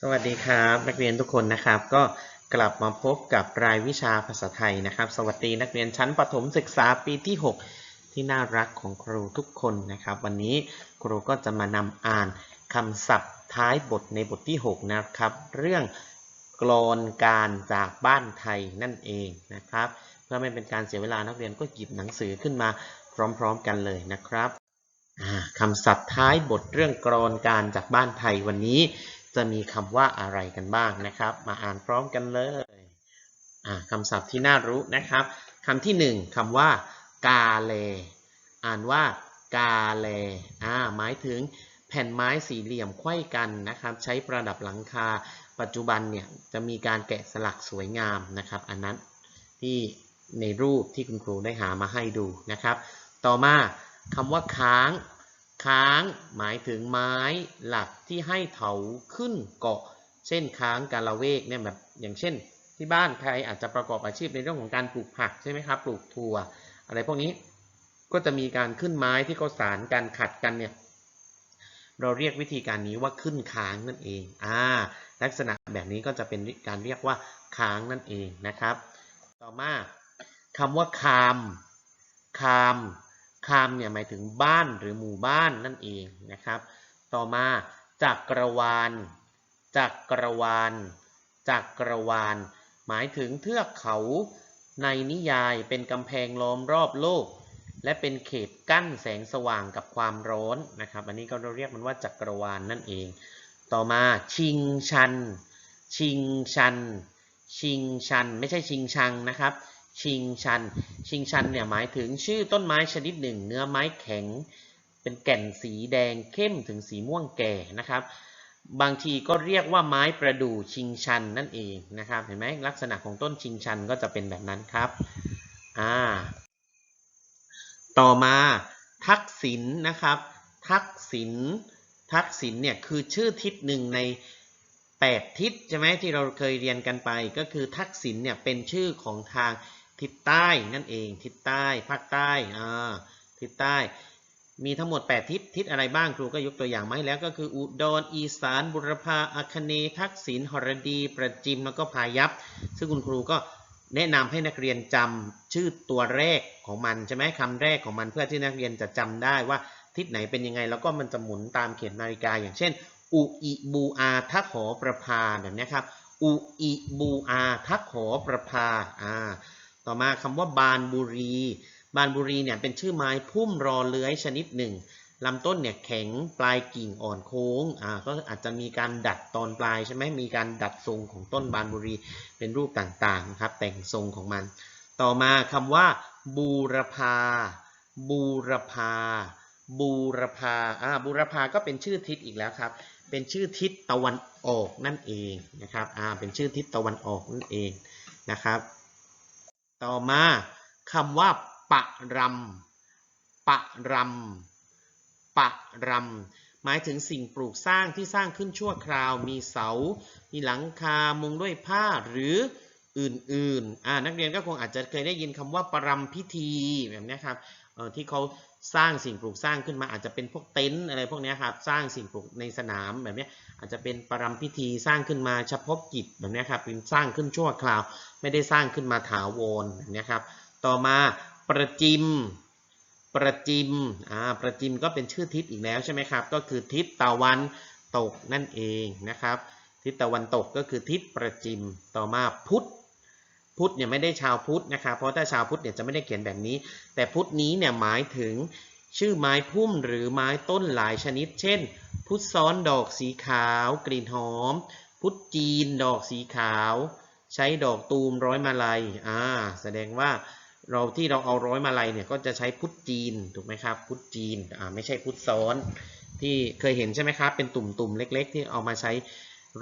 สวัสดีครับนักเรียนทุกคนนะครับ ก็กลับมาพบกับรายวิชาภาษาไทยนะครับ สวัสดีนักเรียนชั้นประถมศึกษาปีที่ 6 ที่น่ารักของครูทุกคนนะครับ วันนี้ครูก็จะมานำอ่านคำศัพท์ท้ายบทในบทที่ 6 นะครับ เรื่องกลอนการจากบ้านไทยนั่นเองนะครับ เพื่อไม่เป็นการเสียเวลานักเรียนก็หยิบหนังสือขึ้นมาพร้อมๆกันเลยนะครับคำศัพท์ท้ายบทเรื่องกรอนการจากบ้านไทยวันนี้ จะมีคำว่าอะไรกันบ้างนะครับ มาอ่านพร้อมกันเลยคำศัพท์ที่น่ารู้นะครับคำที่หนึ่งคำว่า กาเล อ่านว่ากาเลอ่าหมายถึงแผ่นไม้สี่เหลี่ยมไขว้กันนะครับ ใช้ประดับหลังคา ปัจจุบันเนี่ยจะมีการแกะสลักสวยงามนะครับ อันนั้นที่ในรูปที่คุณครูได้หามาให้ดูนะครับ ต่อมาคำว่าค้าง ค้างหมายถึงไม้หลักที่ให้เถาขึ้นเกาะ เช่นค้างกาละเวกเนี่ยแบบอย่างเช่น ที่บ้านใครอาจจะประกอบอาชีพในเรื่องของการปลูกผักใช่ไหมครับปลูกถั่ว อะไรพวกนี้ก็จะมีการขึ้นไม้ที่เขาสารกันขัดกันเนี่ยเราเรียกวิธีการนี้ว่าขึ้นค้างนั่นเองอ่าลักษณะแบบนี้ก็จะเป็นการเรียกว่าค้างนั่นเองนะครับ ต่อมาคำว่าคามคาม คามเนี่ยหมายถึงบ้านหรือหมู่บ้านนั่นเองนะครับ ต่อมาจักรวาลจักรวาลจักรวาล หมายถึงเทือกเขาในนิยายเป็นกำแพงล้อมรอบโลก และเป็นเขตกั้นแสงสว่างกับความร้อนนะครับ อันนี้ก็เราเรียกมันว่าจักรวาลนั่นเอง ต่อมาชิงชัน ชิงชัน ชิงชัน ไม่ใช่ชิงชังนะครับ ชิงชัน ชิงชันเนี่ยหมายถึงชื่อต้นไม้ชนิดหนึ่ง เนื้อไม้แข็ง เป็นแก่นสีแดงเข้มถึงสีม่วงแก่นะครับ บางทีก็เรียกว่าไม้ประดู่ชิงชันนั่นเองนะครับ เห็นไหมลักษณะของต้นชิงชันก็จะเป็นแบบนั้นครับอ่าต่อมาทักษิณนะครับ ทักษิณทักษิณเนี่ยคือชื่อทิศหนึ่งใน 8 ทิศใช่ไหมที่เราเคยเรียนกันไปก็คือทักษิณเนี่ยเป็นชื่อของทาง ทิศใต้นั่นเอง ทิศใต้ภาคใต้อ่าทิศใต้ มีทั้งหมด 8 ทิศทิศอะไรบ้างครูก็ยกตัวอย่างมาให้แล้วก็คือ อุดรอีสาน บุรพาอาคเนทักษิณหรดี ประจิมแล้วก็พายัพซึ่งคุณครูก็แนะนำให้นักเรียนจำชื่อตัวแรกของมันใช่ไหมคำแรกของมันเพื่อที่นักเรียนจะจำได้ว่าทิศไหนเป็นยังไง แล้วก็มันจะหมุนตามเข็มนาฬิกา อย่างเช่น อุอิบูอาทักหอประพาแบบนี้ครับอุอิบูอาทักหอประพาอ่า ต่อมาคำว่าบานบุรี บานบุรีเนี่ยเป็นชื่อไม้พุ่มรอเลื้อยชนิดหนึ่งลำต้นเนี่ยแข็งปลายกิ่งอ่อนโค้งอ่าก็อาจจะมีการดัดตอนปลายใช่ไหมมีการดัดทรงของต้นบานบุรีเป็นรูปต่างๆนะครับ แต่งทรงของมัน ต่อมาคำว่าบูรพา บูรพา บูรพาอ่าบูรพาก็เป็นชื่อทิศอีกแล้วครับ เป็นชื่อทิศตะวันออกนั่นเองนะครับอ่าเป็นชื่อทิศตะวันออกนั่นเองนะครับ ต่อมาคำว่าปะรำปะรำปะรำหมายถึงสิ่งปลูกสร้างที่สร้างขึ้นชั่วคราว มีเสา มีหลังคา มุงด้วยผ้าหรืออื่นๆอ่านักเรียนก็คงอาจจะเคยได้ยินคำว่าปรำพิธีแบบนี้ครับ ที่เขาสร้างสิ่งปลูกสร้างขึ้นมาอาจจะเป็นพวกเต็นท์อะไรพวกนี้ครับสร้างสิ่งปลูกในสนามแบบนี้อาจจะเป็นปรำพิธีสร้างขึ้นมาเฉพาะกิจแบบนี้ครับเป็นสร้างขึ้นชั่วคราว ไม่ได้สร้างขึ้นมาถาวรแบบนี้ครับต่อมาประจิมประจิมอ่าประจิมก็เป็นชื่อทิศอีกแล้วใช่ไหมครับ ก็คือทิศตะวันตกนั่นเองนะครับ ทิศตะวันตกก็คือทิศประจิม ต่อมาพุทธ พุทธเนี่ยไม่ได้ชาวพุทธนะครับเพราะถ้าชาวพุทธเนี่ยจะไม่ได้เขียนแบบนี้ แต่พุทธนี้เนี่ยหมายถึงชื่อไม้พุ่มหรือไม้ต้นหลายชนิด เช่น พุทธซ้อนดอกสีขาว กลิ่นหอม พุทธจีนดอกสีขาว ใช้ดอกตูมร้อยมาลัยอ่าแสดงว่าเราที่เราเอาร้อยมาลัยเนี่ยก็จะใช้พุทธจีนถูกไหมครับ พุทธจีนอ่าไม่ใช่พุทธซ้อนที่เคยเห็นใช่ไหมครับเป็นตุ่มๆเล็ก ๆ ที่เอามาใช้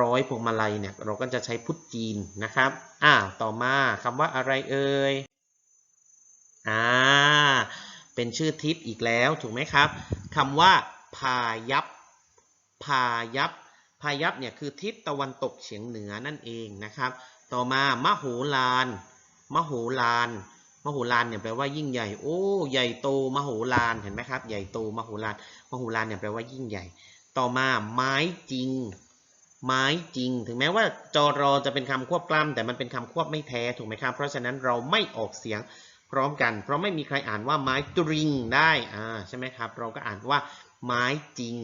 ร้อยพวงมาลัยเนี่ยเราก็จะใช้พุทธจีนนะครับ อ่า ต่อมาคำว่าอะไรเอ่ย อ่า เป็นชื่อทิศอีกแล้วถูกไหมครับคำว่า พายัพพายัพพายัพเนี่ยคือทิศตะวันตกเฉียงเหนือนั่นเองนะครับ ต่อมามโหฬารมโหฬารมโหฬารเนี่ยแปลว่ายิ่งใหญ่ โอ้ ใหญ่โตมโหฬารเห็นไหมครับ ใหญ่โตมโหฬารมโหฬารเนี่ยแปลว่ายิ่งใหญ่ ต่อมาไม้จริง ไม้จริง ถึงแม้ว่าจรอจะเป็นคำควบกล้ำแต่มันเป็นคำควบไม่แท้ถูกไหมครับ เพราะฉะนั้นเราไม่ออกเสียงพร้อมกัน เพราะไม่มีใครอ่านว่าไม้ตริงได้อ่าใช่ไหมครับ เราก็อ่านว่าไม้จริง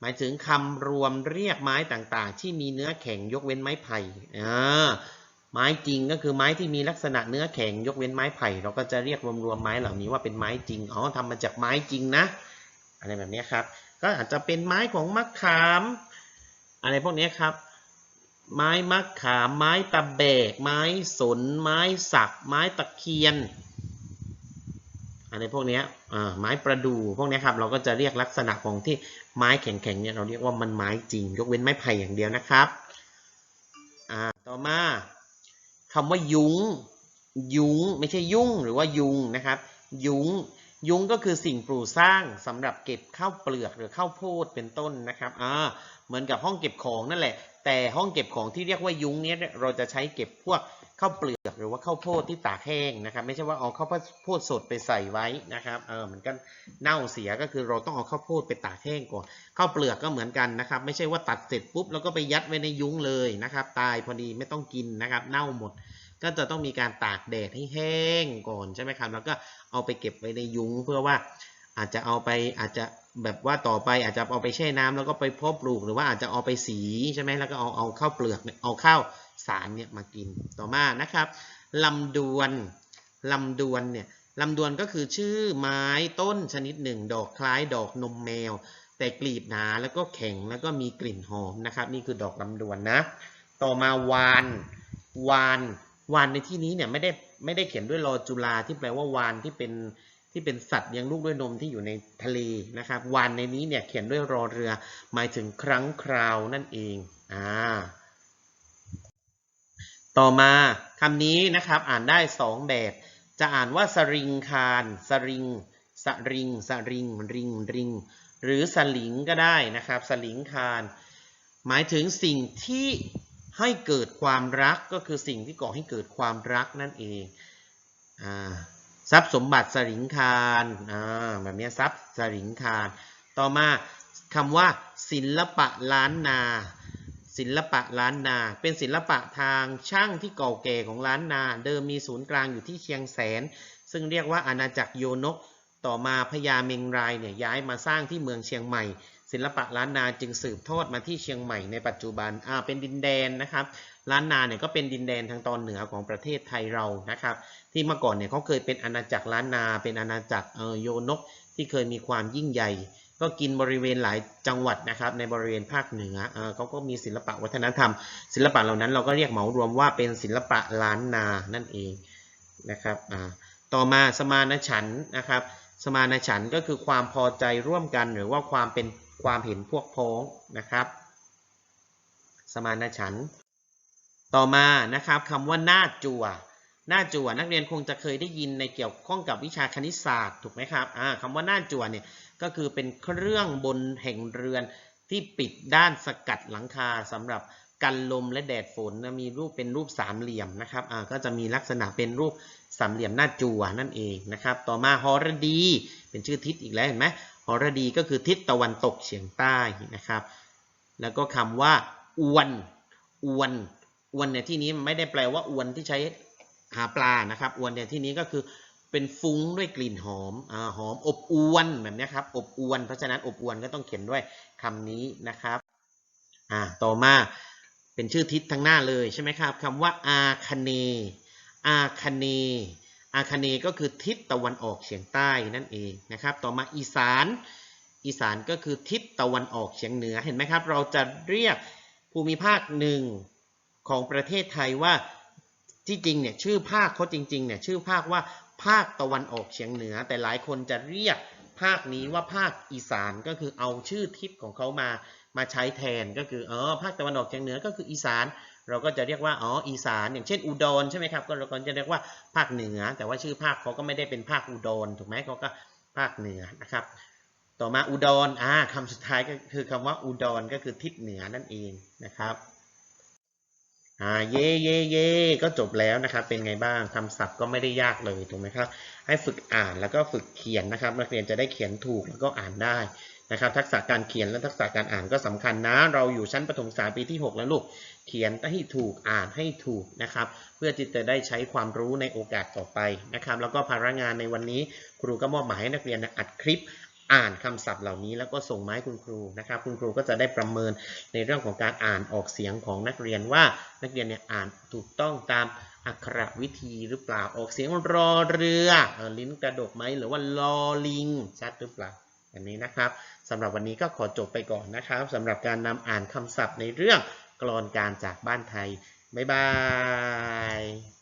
หมายถึงคำรวมเรียกไม้ต่างๆ ที่มีเนื้อแข็งยกเว้นไม้ไผ่อ่าไม้จริงก็คือไม้ที่มีลักษณะเนื้อแข็งยกเว้นไม้ไผ่ เราก็จะเรียกรวมๆไม้เหล่านี้ว่าเป็นไม้จริงอ๋อทำมาจากไม้จริงนะอะไรแบบนี้ครับ ก็อาจจะเป็นไม้ของมะขาม อะไรพวกนี้ครับ ไม้มะขามไม้ตะแบก ไม้สน ไม้สัก ไม้ตะเคียน อะไรพวกนี้อ่าไม้ประดู่พวกนี้ครับ เราก็จะเรียกลักษณะของที่ไม้แข็งๆเนี่ยเราเรียกว่ามันไม้จริง ยกเว้นไม้ไผ่อย่างเดียวนะครับอ่าต่อมาคำว่ายุง้งยุ้งไม่ใช่ยุ่งหรือว่ายุงนะครับ ยุ้ง ยุ้งก็คือสิ่งปลูกสร้างสำหรับเก็บข้าวเปลือกหรือข้าวโพดเป็นต้นนะครับอ่าเหมือนกับห้องเก็บของนั่นแหละ แต่ห้องเก็บของที่เรียกว่ายุ้งเนี้ยเราจะใช้เก็บพวกข้าวเปลือกหรือว่าข้าวโพดที่ตากแห้งนะครับ ไม่ใช่ว่าเอาข้าวโพดสดไปใส่ไว้นะครับเออเหมือนกันเน่าเสียก็คือเราต้องเอาข้าวโพดไปตากแห้งก่อนข้าวเปลือกก็เหมือนกันนะครับ ไม่ใช่ว่าตัดเสร็จปุ๊บแล้วก็ไปยัดไว้ในยุ้งเลยนะครับ ตายพอดีไม่ต้องกินนะครับ เน่าหมด ก็จะต้องมีการตากแดดให้แห้งก่อนใช่ไหมครับ แล้วก็เอาไปเก็บไว้ในยุ้งเพื่อว่าอาจจะเอาไปอาจจะแบบว่าต่อไปอาจจะเอาไปแช่น้ำแล้วก็ไปเพาะปลูกหรือว่าอาจจะเอาไปสีใช่ไหมแล้วก็เอาเอาข้าวเปลือกเนี่ยเอาข้าวสารเนี่ยมากินต่อมานะครับลำดวนลำดวนเนี่ยลำดวนก็คือชื่อไม้ต้นชนิดหนึ่ง ดอกคล้ายดอกนมแมว แต่กลีบหนาแล้วก็แข็งแล้วก็มีกลิ่นหอมนะครับ นี่คือดอกลำดวนนะ ต่อมาวานวาน วานในที่นี้เนี่ยไม่ได้ไม่ได้เขียนด้วยรอจุลาที่แปลว่าวานที่เป็นที่เป็นสัตว์เลี้ยงลูกด้วยนมที่อยู่ในทะเลนะครับ วานในนี้เนี่ยเขียนด้วยรอเรือ หมายถึงครั้งคราวนั่นเองอ่าต่อมาคำนี้นะครับอ่านได้สองแบบ จะอ่านว่าสริงคารสริงสริงสริงริงริง หรือสลิงก็ได้นะครับ สลิงคารหมายถึงสิ่งที่ ให้เกิดความรักก็คือสิ่งที่ก่อให้เกิดความรักนั่นเองอ่าทรัพย์สมบัติสริงคารอ่าแบบนี้ทรัพย์สริงคารต่อมาคำว่าศิลปะล้านนา ศิลปะล้านนา เป็นศิลปะทางช่างที่เก่าแก่ของล้านนา เดิมมีศูนย์กลางอยู่ที่เชียงแสน ซึ่งเรียกว่าอาณาจักรโยนก ต่อมาพญาเมงรายเนี่ยย้ายมาสร้างที่เมืองเชียงใหม่ ศิลปะล้านนาจึงสืบทอดมาที่เชียงใหม่ในปัจจุบันอ่าเป็นดินแดนนะครับล้านนาเนี่ยก็เป็นดินแดนทางตอนเหนือของประเทศไทยเรานะครับ ที่เมื่อก่อนเนี่ยเขาเคยเป็นอาณาจักรล้านนา เป็นอาณาจักรเออโยนกที่เคยมีความยิ่งใหญ่ ก็กินบริเวณหลายจังหวัดนะครับ ในบริเวณภาคเหนือเออเขาก็มีศิลปะวัฒนธรรม ศิลปะเหล่านั้นเราก็เรียกเหมารวมว่าเป็นศิลปะล้านนานั่นเองนะครับอ่าต่อมาสมานฉันนะครับ สมานฉันก็คือความพอใจร่วมกันหรือว่าความเป็น ความเห็นพวกพ้องนะครับ สมานฉันท์ต่อมานะครับคำว่าหน้าจั่วหน้าจั่วนักเรียนคงจะเคยได้ยินในเกี่ยวข้องกับวิชาคณิตศาสตร์ถูกไหมครับอ่าคำว่าหน้าจั่วเนี่ยก็คือเป็นเครื่องบนแห่งเรือนที่ปิดด้านสกัดหลังคาสำหรับกันลมและแดดฝนนะมีรูปเป็นรูปสามเหลี่ยมนะครับอ่าก็จะมีลักษณะเป็นรูปสามเหลี่ยมหน้าจั่วนั่นเองนะครับ ต่อมาหรดี เป็นชื่อทิศอีกแล้วเห็นไหม หรดีก็คือทิศตะวันตกเฉียงใต้นะครับ แล้วก็คำว่าอวนอวนอวนเนี่ยที่นี้ไม่ได้แปลว่าอวนที่ใช้หาปลานะครับอวนเนี่ยที่นี้ก็คือเป็นฟุ้งด้วยกลิ่นหอมอหอมอบอวนแบบนี้ครับอบอวนเพราะฉะนั้นอบอวนก็ต้องเขียนด้วยคำนี้นะครับอ่าต่อมาเป็นชื่อทิศทั้งหน้าเลยใช่ไหมครับคำว่าอาคเนอาคเน อาคเนก็คือทิศตะวันออกเฉียงใต้นั่นเองนะครับ ต่อมาอีสาน อีสานก็คือทิศตะวันออกเฉียงเหนือเห็นไหมครับ เราจะเรียกภูมิภาคหนึ่งของประเทศไทยว่าที่จริงเนี่ยชื่อภาคเขาจริงๆเนี่ยชื่อภาคว่าภาคตะวันออกเฉียงเหนือ แต่หลายคนจะเรียกภาคนี้ว่าภาคอีสานก็คือเอาชื่อทิศของเขามามาใช้แทนก็คืออ๋อภาคตะวันออกเฉียงเหนือก็คืออีสาน เราก็จะเรียกว่าอ๋ออีสานอย่างเช่นอุดรใช่ไหมครับก็เราก็จะเรียกว่าภาคเหนือ แต่ว่าชื่อภาคเขาก็ไม่ได้เป็นภาคอุดรถูกไหมเขาก็ภาคเหนือนะครับ ต่อมาอุดรอ่าคำสุดท้ายก็คือคำว่าอุดรก็คือทิศเหนือนั่นเองนะครับ อ่าเย่เย่เย่ก็จบแล้วนะครับ เป็นไงบ้างคำศัพท์ก็ไม่ได้ยากเลยถูกไหมครับให้ฝึกอ่านแล้วก็ฝึกเขียนนะครับ นักเรียนจะได้เขียนถูกแล้วก็อ่านได้นะครับ ทักษะการเขียนและทักษะการอ่านก็สำคัญนะ เราอยู่ชั้นประถมศึกษาปีที่ 6 แล้วลูกเขียนให้ถูกอ่านให้ถูกนะครับ เพื่อที่จะได้ใช้ความรู้ในโอกาสต่อไปนะครับ แล้วก็ภาระงานในวันนี้ครูก็มอบหมายให้นักเรียนอัดคลิป อ่านคำศัพท์เหล่านี้แล้วก็ส่งมาให้คุณครูนะครับ คุณครูก็จะได้ประเมินในเรื่องของการอ่านออกเสียงของนักเรียนว่านักเรียนเนี่ยอ่านถูกต้องตามอักขระวิธีหรือเปล่าออกเสียงรอเรือลิ้นกระดกไหมหรือว่าลอลิงชัดหรือเปล่าอันนี้นะครับสำหรับวันนี้ก็ขอจบไปก่อนนะครับสำหรับการนำอ่านคำศัพท์ในเรื่องกลอนการจากบ้านไทยบ๊ายบาย